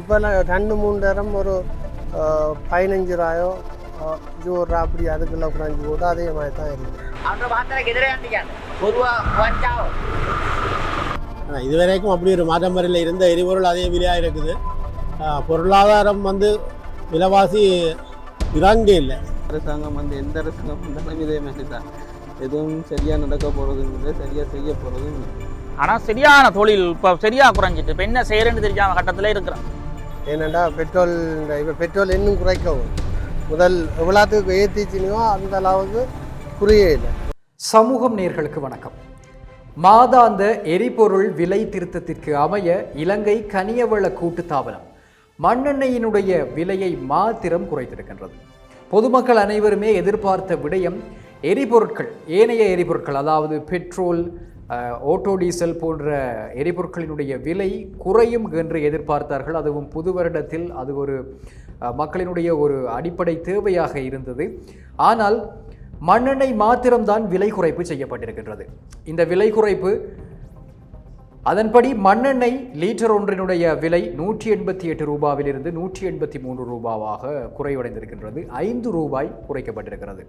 இப்போல்லாம் ரெண்டு மூணு நேரம் ஒரு பதினஞ்சு ரூபாயோ இருபது ரூபா அப்படி அதுக்குள்ளே குறைஞ்சி போட்டு அதே மாதிரி தான் இருக்குது ஆனா, இதுவரைக்கும் அப்படி ஒரு மாற்றம் வரையில் இருந்த எரிபொருள் அதே விலையாக இருக்குது. பொருளாதாரம் வந்து விலைவாசி இறங்க இல்லை. அரசாங்கம் வந்து எந்த அரசாங்கம் வந்தாலும் இதே மாதிரி தான் எதுவும் சரியாக நடக்க போகிறதும் இல்லை சரியாக செய்ய போகிறதும் இல்லை. ஆனால் சரியான தொழில் இப்போ சரியாக குறைஞ்சிட்டு இப்போ என்ன செய்யறேன்னு தெரியாம கட்டத்தில் இருக்கிறோம் ஏனெண்டா பெட்ரோல் இப்போ பெட்ரோல் இன்னும் குறைக்கவும். முதல் எவ்வளோத்துக்கு ஏற்றிச்சினியோ அந்த அளவுக்கு குறையே இல்லை. சமூகம் நேர்களுக்கு வணக்கம். மாதாந்த எரிபொருள் விலை திருத்தத்திற்கு அமைய இலங்கை கனியவள கூட்டுத்தாபனம் மண்ணெண்ணெயினுடைய விலையை மாத்திரம் குறைத்திருக்கின்றது. பொதுமக்கள் அனைவருமே எதிர்பார்த்த விடயம் எரிபொருட்கள் ஏனைய எரிபொருட்கள் அதாவது பெட்ரோல் ஓட்டோ டீசல் போன்ற எரிபொருட்களினுடைய விலை குறையும் என்று எதிர்பார்த்தார்கள். அதுவும் புது வருடத்தில் அது ஒரு மக்களினுடைய ஒரு அடிப்படை தேவையாக இருந்தது. ஆனால் மண்ணெண்ணெய் மாத்திரம்தான் விலை குறைப்பு செய்யப்பட்டிருக்கின்றது. இந்த விலை குறைப்பு அதன்படி மண்ணெண்ணெய் லீட்டர் ஒன்றினுடைய விலை நூற்றி எண்பத்தி எட்டு ரூபாவிலிருந்து நூற்றி எண்பத்தி மூன்று ரூபாவாக குறைவடைந்திருக்கின்றது. ஐந்து ரூபாய் குறைக்கப்பட்டிருக்கிறது.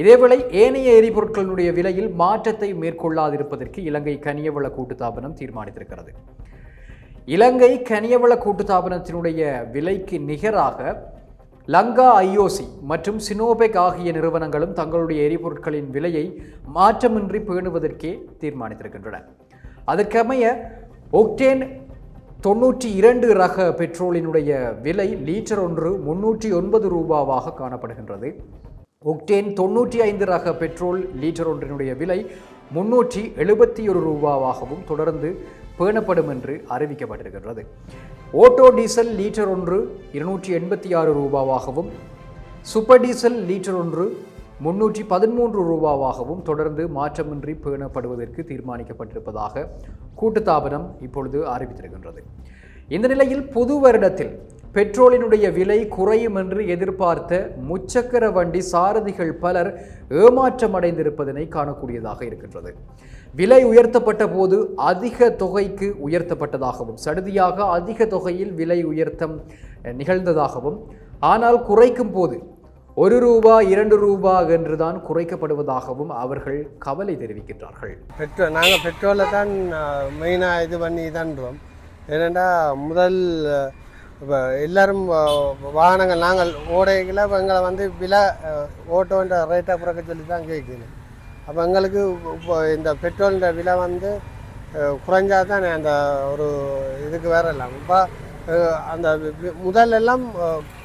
இதேவேளை ஏனைய எரிபொருட்களினுடைய விலையில் மாற்றத்தை மேற்கொள்ளாதிருப்பதற்கு இலங்கை கனியவள கூட்டுத்தாபனம் தீர்மானித்திருக்கிறது. இலங்கை கனியவள கூட்டுத்தாபனத்தினுடைய விலைக்கு நிகராக லங்கா ஐஓசி மற்றும் சினோபெக் ஆகிய நிறுவனங்களும் தங்களுடைய எரிபொருட்களின் விலையை மாற்றமின்றி பேணுவதற்கே தீர்மானித்திருக்கின்றன. அதற்கமைய ஒக்டேன் தொண்ணூற்றி இரண்டு ரக பெட்ரோலினுடைய விலை லீட்டர் ஒன்று முன்னூற்றி ஒன்பது ரூபாவாக காணப்படுகின்றது. ஒக்டேன் தொண்ணூற்றி ஐந்து ரக பெட்ரோல் லீட்டர் ஒன்றினுடைய விலை முன்னூற்றி எழுபத்தி ஒரு ரூபாவாகவும் தொடர்ந்து பேணப்படும் என்று அறிவிக்கப்பட்டிருக்கின்றது. ஓட்டோ டீசல் லீட்டர் ஒன்று இருநூற்றி எண்பத்தி ஆறு ரூபாவாகவும் சூப்பர் டீசல் லீட்டர் ஒன்று முன்னூற்றி பதிமூன்று ரூபாவாகவும் தொடர்ந்து மாற்றமின்றி பேணப்படுவதற்கு தீர்மானிக்கப்பட்டிருப்பதாக கூட்டுத்தாபனம் இப்பொழுது அறிவித்திருக்கின்றது. இந்த நிலையில் புது வருடத்தில் பெட்ரோலினுடைய விலை குறையும் என்று எதிர்பார்த்த முச்சக்கர வண்டி சாரதிகள் பலர் ஏமாற்றமடைந்திருப்பதனை காணக்கூடியதாக இருக்கின்றது. விலை உயர்த்தப்பட்ட போது அதிக தொகைக்கு உயர்த்தப்பட்டதாகவும் சடுதியாக அதிக தொகையில் விலை உயர்த்தம் நிகழ்ந்ததாகவும் ஆனால் குறைக்கும் போது ஒரு ரூபா இரண்டு ரூபா என்றுதான் குறைக்கப்படுவதாகவும் அவர்கள் கவலை தெரிவிக்கின்றார்கள். பெட்ரோல் நாங்கள் பெட்ரோலை தான் மெயினாக இது பண்ணி தான்றோம் ஏனென்றால் முதல் இப்போ எல்லோரும் வாகனங்கள் நாங்கள் ஓடைகளை இப்போ எங்களை வந்து விலை ஓட்டோன்ற ரேட்டாக குறைக்க சொல்லி தான் கேட்கணும் அப்போ எங்களுக்கு இப்போ இந்த பெட்ரோல்ன்ற விலை வந்து குறைஞ்சா தான் அந்த ஒரு இதுக்கு வரலாம் இப்போ அந்த முதல்லெல்லாம்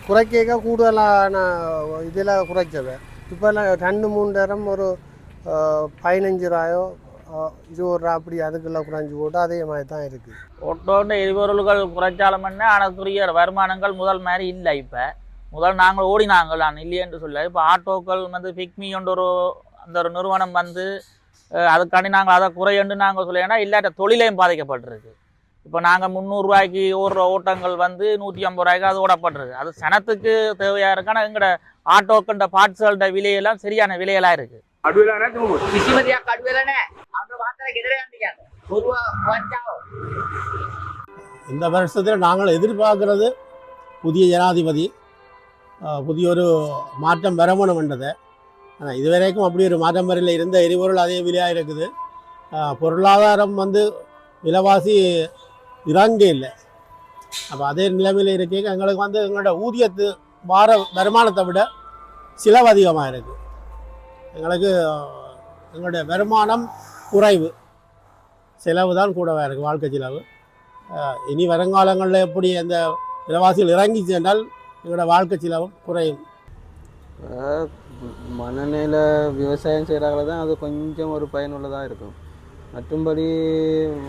குறைக்க கூடுதலான இதில் குறைச்சவை இப்போல்லாம் ரெண்டு மூணு நேரம் ஒரு பதினஞ்சு ரூபாயோ இருபது ரூபா அப்படி அதுக்குள்ளே குறைஞ்சி போட்டு அதே மாதிரி தான் இருக்குது ஓட்டோண்ட எரிபொருள்கள் குறைச்சாலும் என்ன அதற்குரிய வருமானங்கள் முதல் மாதிரி இல்லை இப்போ. முதல் நாங்கள் ஓடினாங்கள் நான் இல்லையென்று சொல்ல இப்போ ஆட்டோக்கள் வந்து பிக்மின்ற ஒரு அந்த ஒரு நிறுவனம் வந்து அதுக்காண்டி நாங்கள் அதை குறையண்டு நாங்கள் சொல்ல ஏன்னா இல்லாட்ட தொழிலையும் பாதிக்கப்பட்டிருக்கு. இப்போ நாங்கள் முந்நூறுரூவாய்க்கு ஓடுற ஓட்டங்கள் வந்து நூற்றி ஐம்பது ரூபாய்க்கு அது ஓடப்பட்டிருக்கு. அது சனத்துக்கு தேவையாக இருக்கு. ஆனால் எங்களோட ஆட்டோக்கண்ட பார்ட்ஸுகளோட விலையெல்லாம் சரியான விலையெல்லாம் இருக்குது இந்த வருஷத்தில் நாங்கள் எதிர்பார்க்கிறது புதிய ஜனாதிபதி புதிய ஒரு மாற்றம் வரணும் என்றதை ஆனால் இதுவரைக்கும் அப்படி ஒரு மாற்றம் வரையில் இருந்த எரிபொருள் அதே விலையாக இருக்குது. பொருளாதாரம் வந்து விலைவாசி இறங்க இல்லை. அப்போ அதே நிலைமையில் இருக்க எங்களுக்கு வந்து எங்களோட ஊதியத்து வார வருமானத்தை விட செலவு அதிகமாக இருக்குது எங்களுக்கு எங்களுடைய வருமானம் குறைவு. செலவு தான் கூடவே இருக்குது வாழ்க்கை செலவு. இனி வருங்காலங்களில் எப்படி அந்த விலைவாசிகள் இறங்கி சென்றால் எங்களோட வாழ்க்கை செலவும் குறையும். மனநில விவசாயம் செய்கிறாங்கள தான் அது கொஞ்சம் ஒரு பயனுள்ளதாக இருக்கும். மற்றும்படி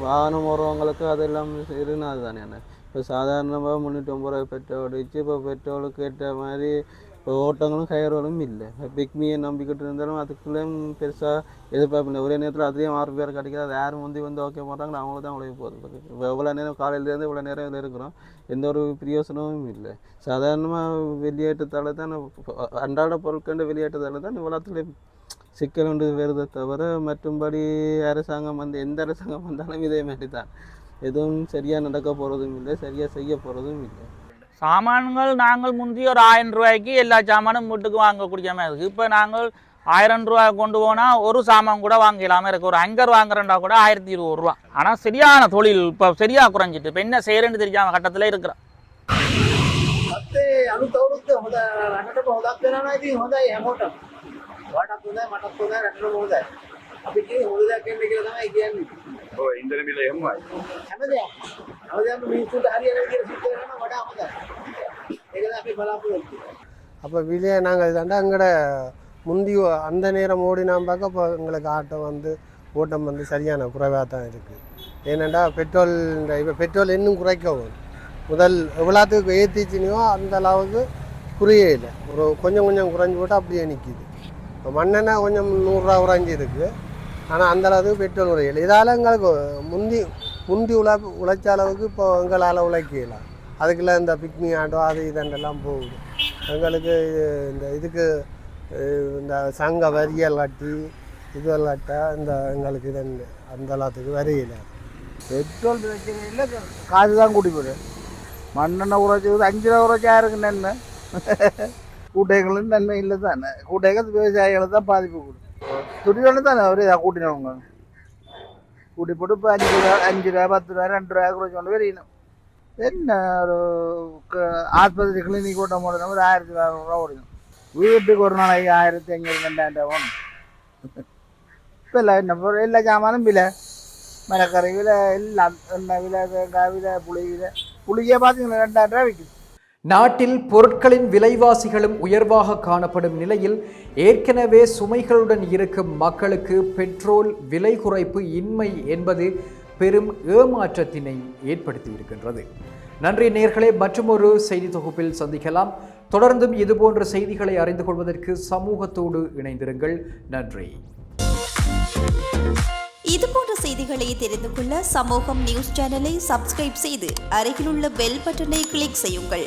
வாகனம் ஓடுறவங்களுக்கு அதெல்லாம் இருந்தாது தானே என்ன? இப்போ சாதாரணமாக முந்நூற்றி ஐம்பது ரூபாய் பெட்ரோல் அடிச்சு இப்போ பெட்ரோலுக்கு ஏற்ற மாதிரி இப்போ ஓட்டங்களும் கயிறுகளும் இல்லை. பிக்மியை நம்பிக்கிட்டு இருந்தாலும் அதுக்குள்ளேயும் பெருசாக எதிர்பார்ப்பு இல்லை. ஒரே நேரத்தில் அதுலேயும் ஆறு பேர் கிடைக்காது அது யாரும் முந்தி வந்து ஓகே பண்ணுறாங்களோ அவங்களும் தான் உழைப்பு போகுது இப்போ எவ்வளோ நேரம் காலையிலேருந்து இவ்வளோ நேரம் இதில் இருக்கிறோம். எந்த ஒரு பிரயோசனமும் இல்லை. சாதாரணமாக வெளியேற்றத்தால் தான் அன்றாட பொருட்கள் வெளியேற்றத்தால் தான் இவ்வளோத்துலேயும் சிக்கல் ஒன்று வருதே தவிர மற்றும்படி அரசாங்கம் வந்து எந்த அரசாங்கம் வந்தாலும் இதே மாதிரி தான். எதுவும் சரியாக நடக்க போகிறதும் இல்லை சரியாக செய்ய போகிறதும் இல்லை. சாமான்கள் நாங்கள் முந்தைய ஒரு ஆயிரம் ரூபாய்க்கு எல்லா சாமானும் வீட்டுக்கு வாங்கக்கூடிய மாதிரி இருக்குது. இப்போ நாங்கள் ஆயிரம் ரூபா கொண்டு போனால் ஒரு சாமான் கூட வாங்கலாமல் இருக்குது ஒரு அங்கர் வாங்குறேன்டா கூட ஆயிரத்தி இருபது ரூபா. ஆனால் சரியான தொழில் இப்போ சரியாக குறைஞ்சிட்டு. இப்போ என்ன செய்கிறேன்னு தெரியாமல் கட்டத்தில் இருக்கிறோம். వాటప్పుడు మటప్పుడు రెండు రోజులు ඔයාටත් හොඳයි මටත් හොඳයි රටටම හොඳයි. අපි කියන්නේ හොඳ දෙයක් වෙන්න කියලා තමයි කියන්නේ. ඔය ඉන්දන මිල එම්මයි හැමදේම. හැමදේම මිනිස්සුන්ට හරියන විදිහට සිද්ධ වෙනවා වඩා හොඳයි. ඒකද අපි බලාපොරොත්තු වෙන්නේ. அப்போ விலையை நாங்கள் இதாண்டா எங்களோட முந்தி அந்த நேரம் ஓடினாம் பார்க்க இப்போ எங்களுக்கு ஆட்டம் வந்து ஓட்டம் வந்து சரியான குறைவாக தான் இருக்குது ஏனெண்டா பெட்ரோல் இந்த இப்போ பெட்ரோல் இன்னும் குறைக்கவும் முதல் எவ்வளோத்துக்கு ஏற்றிச்சினியோ அந்த அளவுக்கு குறையே இல்லை ஒரு கொஞ்சம் கொஞ்சம் குறைஞ்சி போட்டு அப்படியே நிற்கிது இப்போ மண்ணெண்ணெய் கொஞ்சம் நூறுரூவா குறைஞ்சி இருக்குது ஆனால் அந்த அளவுக்கு பெட்ரோல் உரையில் இதால் எங்களுக்கு முந்தி முந்தி உழை உழைச்ச அளவுக்கு இப்போ எங்களால் உழைக்கலாம் அதுக்குள்ள இந்த பிக்னி ஆட்டோ அது இதெல்லாம் போகுது. எங்களுக்கு இந்த இதுக்கு இந்த சங்க வரியல் கட்டி இதுவெல்லாம் கட்ட இந்த எங்களுக்கு இது அந்த அளவுக்கு வரையில பெட்ரோல் பிரச்சனை இல்லை. காசு தான் கூட்டி போடு. மண்ணெண்ணெய் உறச்சது அஞ்சு ரூபா குறைச்சா இருக்கு நன்மை? கூட்டைகளும் நன்மை இல்லை தானே. கூட்டைகள் விவசாயிகளை தான் பாதிப்பு கொடுக்கும். துணிகள் தானே அவர் இதாக கூட்டினவங்க கூட்டி போட்டு இப்போ அஞ்சு ரூபா அஞ்சு ரூபா பத்து ரூபா ரெண்டு ரூபா குறைச்சி கொண்டு வரணும் என்ன ஒரு ஆஸ்பத்திரி கிளினிக் ஓட்ட முடியும் ஒரு ஆயிரத்தி அறநூறுவா ஓடிடும் வீட்டுக்கு ஒரு நாளைக்கு ஆயிரத்தி ஐநூறு ரெண்டாயிரம் ரூபா இப்போ இல்லை என்ன பொருள் எல்லா சாமானும் விலை மரக்கறி விலை எல்லாம் எண்ணெய் விலை தேங்காய் விலை புளி விலை புளியே பார்த்தீங்கன்னா ரெண்டாயிரம் ரூபா விற்கிது நாட்டில் பொருட்களின் விலைவாசிகளும் உயர்வாக காணப்படும் நிலையில் ஏற்கனவே சுமைகளுடன் இருக்கும் மக்களுக்கு பெட்ரோல் விலை குறைப்பு இன்மை என்பது பெரும் ஏமாற்றத்தினை ஏற்படுத்தி இருக்கின்றது நன்றி நேர்களே மற்றொரு செய்தி தொகுப்பில் சந்திக்கலாம். தொடர்ந்தும் இதுபோன்ற செய்திகளை அறிந்து கொள்வதற்கு சமூகத்தோடு இணைந்திருங்கள். நன்றி. இதுபோன்ற செய்திகளை தெரிந்து கொள்ள சமூகம் நியூஸ் சேனலை சப்ஸ்கிரைப் செய்து அருகிலுள்ள பெல் பட்டனை கிளிக் செய்யுங்கள்.